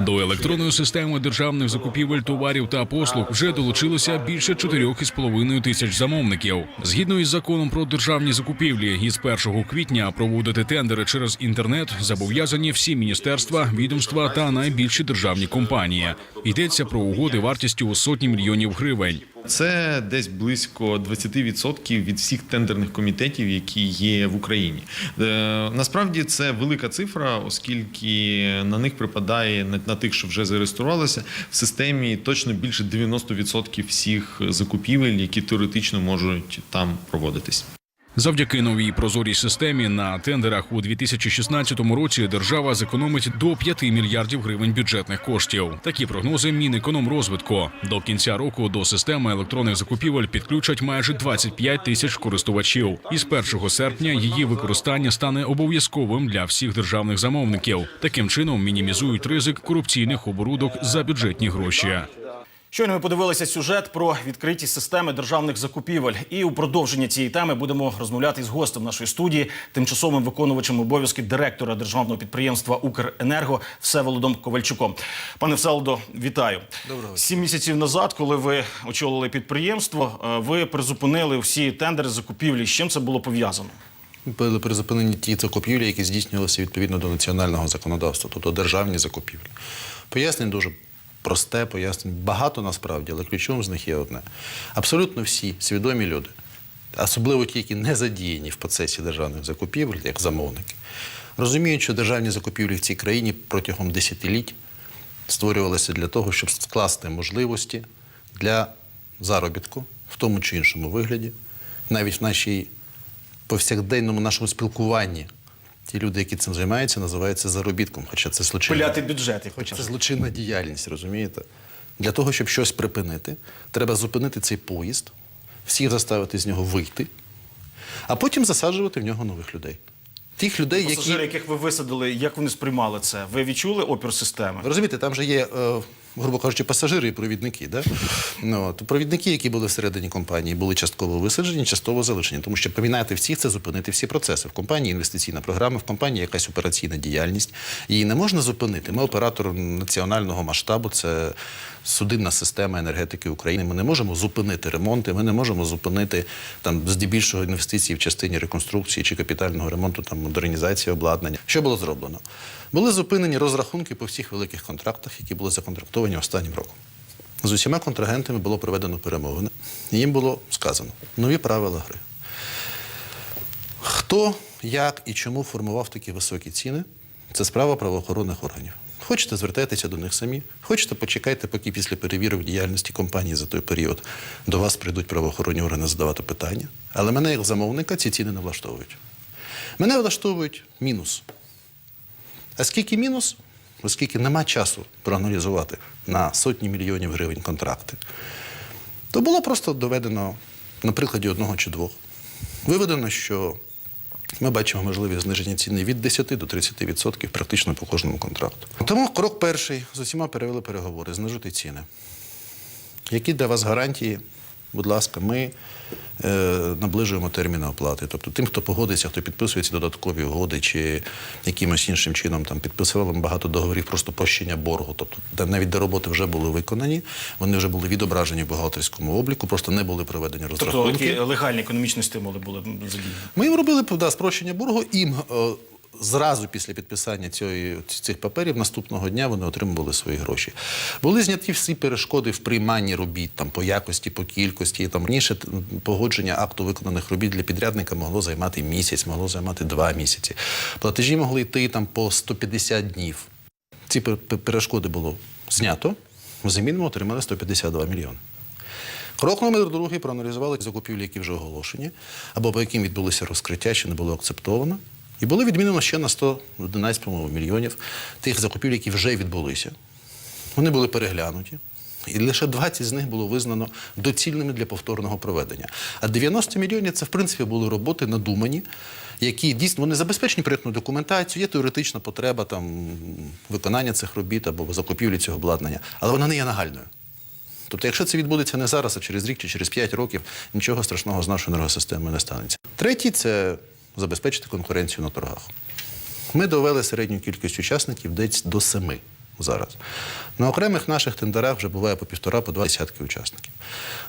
До електронної системи державних закупівель товарів та послуг вже долучилося більше 4,5 тисяч замовників. Згідно із законом про державні закупівлі, із 1 квітня проводити тендери через інтернет зобов'язані всі міністерства, відомства та найбільші державні компанії. Йдеться про угоди вартістю у сотні мільйонів гривень. Це десь близько 20% від всіх тендерних комітетів, які є в Україні. Е, Насправді це велика цифра, оскільки на них припадає на, тих, що вже зареєструвалися в системі точно більше 90% всіх закупівель, які теоретично можуть там проводитись. Завдяки новій прозорій системі на тендерах у 2016 році держава зекономить до 5 мільярдів гривень бюджетних коштів. Такі прогнози Мінекономрозвитку. До кінця року до системи електронних закупівель підключать майже 25 тисяч користувачів. Із 1 серпня її використання стане обов'язковим для всіх державних замовників. Таким чином мінімізують ризик корупційних оборудок за бюджетні гроші. Щойно ми подивилися сюжет про відкриті системи державних закупівель. І у продовження цієї теми будемо розмовляти з гостем нашої студії, тимчасовим виконувачем обов'язків директора державного підприємства Укренерго Всеволодом Ковальчуком. Пане Всеволодо, вітаю. Доброго. Сім місяців назад, коли ви очолили підприємство, е, ви призупинили всі тендери закупівлі. З чим це було пов'язано? Були призупинені ті закупівлі, які здійснювалися відповідно до національного законодавства, тобто державні закупівлі. Пояснень дуже просте, пояснень багато насправді, але ключовим з них є одне. Абсолютно всі свідомі люди, особливо ті, які не задіяні в процесі державних закупівель, як замовники, розуміють, що державні закупівлі в цій країні протягом десятиліть створювалися для того, щоб скласти можливості для заробітку в тому чи іншому вигляді, навіть в нашій повсякденному нашому спілкуванні. Ті люди, які цим займаються, називаються заробітком, хоча це злочинна, Пиляти бюджет, хоча це злочинна діяльність, розумієте? Для того, щоб щось припинити, треба зупинити цей поїзд, всіх заставити з нього вийти, а потім засаджувати в нього нових людей. Тих людей, які. Пасажири, яких ви висадили, як вони сприймали це? Ви відчули опір системи? Ви розумієте, там же є, е, грубо кажучи, пасажири і провідники. Да? Ну, то провідники, які були всередині компанії, були частково висаджені, частково залишені. Тому що поміняти всіх це зупинити всі процеси. В компанії інвестиційна програма, в компанії якась операційна діяльність. Її не можна зупинити. Ми оператор національного масштабу, це судинна система енергетики України. Ми не можемо зупинити ремонти, ми не можемо зупинити там здебільшого інвестиції в частині реконструкції чи капітального ремонту, там модернізації обладнання. Що було зроблено? Були зупинені розрахунки по всіх великих контрактах, які були законтрактовані останнім роком. З усіма контрагентами було проведено перемовини. Їм було сказано нові правила гри. Хто, як і чому формував такі високі ціни, це справа правоохоронних органів. Хочете, звертайтеся до них самі. Хочете, почекайте, поки після перевірок діяльності компанії за той період до вас прийдуть правоохоронні органи задавати питання. Але мене, як замовника, ці ціни не влаштовують. Мене влаштовують мінус. А скільки мінус? Оскільки нема часу проаналізувати на сотні мільйонів гривень контракти, то було просто доведено на прикладі одного чи двох. Виведено, що ми бачимо можливість зниження ціни від 10 до 30% практично по кожному контракту. Тому крок перший з усіма перевели переговори, знижити ціни. Які для вас гарантії? Будь ласка, ми е, наближуємо терміни оплати. Тобто тим, хто погодиться, хто підписує ці додаткові угоди чи якимось іншим чином там підписували багато договорів просто прощення боргу. Тобто де навіть де роботи вже були виконані, вони вже були відображені в бухгалтерському обліку, просто не були проведені Тобто розрахунки. які легальні економічні стимули були задіяні? Ми їм робили да, спрощення боргу, їм е, зразу після підписання цієї, цих паперів наступного дня вони отримували свої гроші. Були зняті всі перешкоди в прийманні робіт там, по якості, по кількості. Там, раніше погодження акту виконаних робіт для підрядника могло займати місяць, могло займати два місяці. Платежі могли йти там, по 150 днів. Ці пер- пер- перешкоди було знято. Взамін ми отримали 152 мільйони. Крок номер другий проаналізували закупівлі, які вже оголошені, або по яким відбулося розкриття, що не було акцептовано. І було відмінено ще на 111 по-моєму, мільйонів тих закупівель, які вже відбулися. Вони були переглянуті. І лише 20 з них було визнано доцільними для повторного проведення. А 90 мільйонів це, в принципі, були роботи надумані, які дійсно вони забезпечені проєктну документацію, є теоретична потреба там, виконання цих робіт або закупівлі цього обладнання, але вона не є нагальною. Тобто, якщо це відбудеться не зараз, а через рік чи через 5 років, нічого страшного з нашою енергосистемою не станеться. Третій це забезпечити конкуренцію на торгах. Ми довели середню кількість учасників десь до семи. зараз. На окремих наших тендерах вже буває по півтора, по два десятки учасників.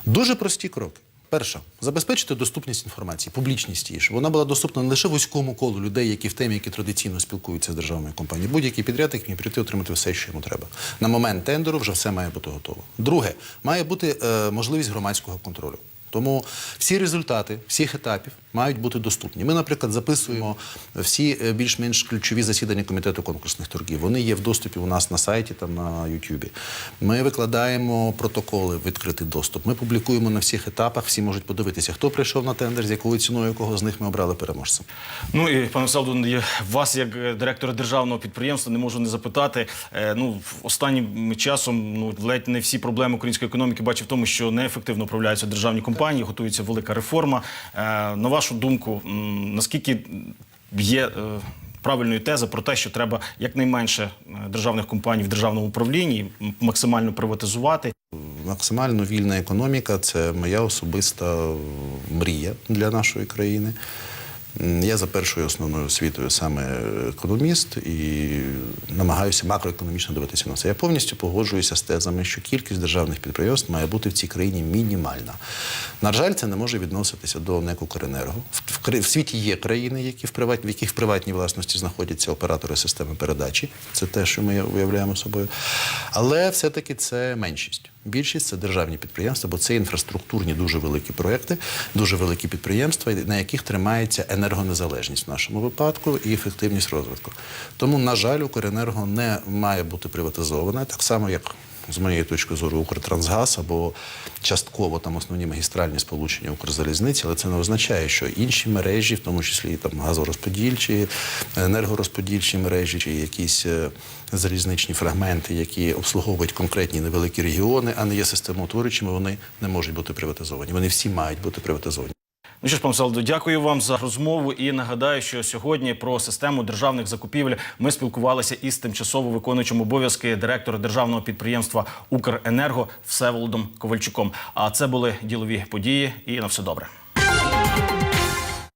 Дуже прості кроки. Перше, забезпечити доступність інформації, публічність її, щоб вона була доступна не лише вузькому колу людей, які в темі, які традиційно спілкуються з державною компанією. Будь-який підрядник міг прийти отримати все, що йому треба. На момент тендеру вже все має бути готово. Друге, має бути е, можливість громадського контролю. Тому всі результати всіх етапів мають бути доступні. Ми, наприклад, записуємо всі е, більш-менш ключові засідання комітету конкурсних торгів. Вони є в доступі у нас на сайті там на Ютубі. Ми викладаємо протоколи в відкритий доступ. Ми публікуємо на всіх етапах. Всі можуть подивитися, хто прийшов на тендер, з якою ціною, кого з них ми обрали переможцем. Ну і пане Селдун, я вас, як е, директора державного підприємства, не можу не запитати. е, Ну, останнім часом ну ледь не всі проблеми української економіки бачу в тому, що неефективно управляються державні компанії, готується велика реформа. Е, На вашу думку, наскільки є е, правильною теза про те, що треба якнайменше е, державних компаній в державному управлінні максимально приватизувати? Максимально вільна економіка це моя особиста мрія для нашої країни. Я за першою основною освітою саме економіст і намагаюся макроекономічно дивитися на це. Я повністю погоджуюся з тезами, що кількість державних підприємств має бути в цій країні мінімальна. На жаль, це не може відноситися до НЕК «Укренерго». В, світі є країни, які в, приват, в яких в приватній власності знаходяться оператори системи передачі. Це те, що ми уявляємо собою. Але все-таки це меншість. Більшість це державні підприємства, бо це інфраструктурні дуже великі проекти, дуже великі підприємства, на яких тримається енергонезалежність в нашому випадку і ефективність розвитку. Тому, на жаль, Укренерго не має бути приватизоване, так само як. З моєї точки зору, Укртрансгаз або частково там основні магістральні сполучення Укрзалізниці, але це не означає, що інші мережі, в тому числі там газорозподільчі, енергорозподільчі мережі, чи якісь е, залізничні фрагменти, які обслуговують конкретні невеликі регіони, а не є системоутворюючими, вони не можуть бути приватизовані. Вони всі мають бути приватизовані. Ну що ж, пан Салдо, дякую вам за розмову і нагадаю, що сьогодні про систему державних закупівель ми спілкувалися із тимчасово виконуючим обов'язки директора державного підприємства Укренерго Всеволодом Ковальчуком. А це були ділові події. І на все добре.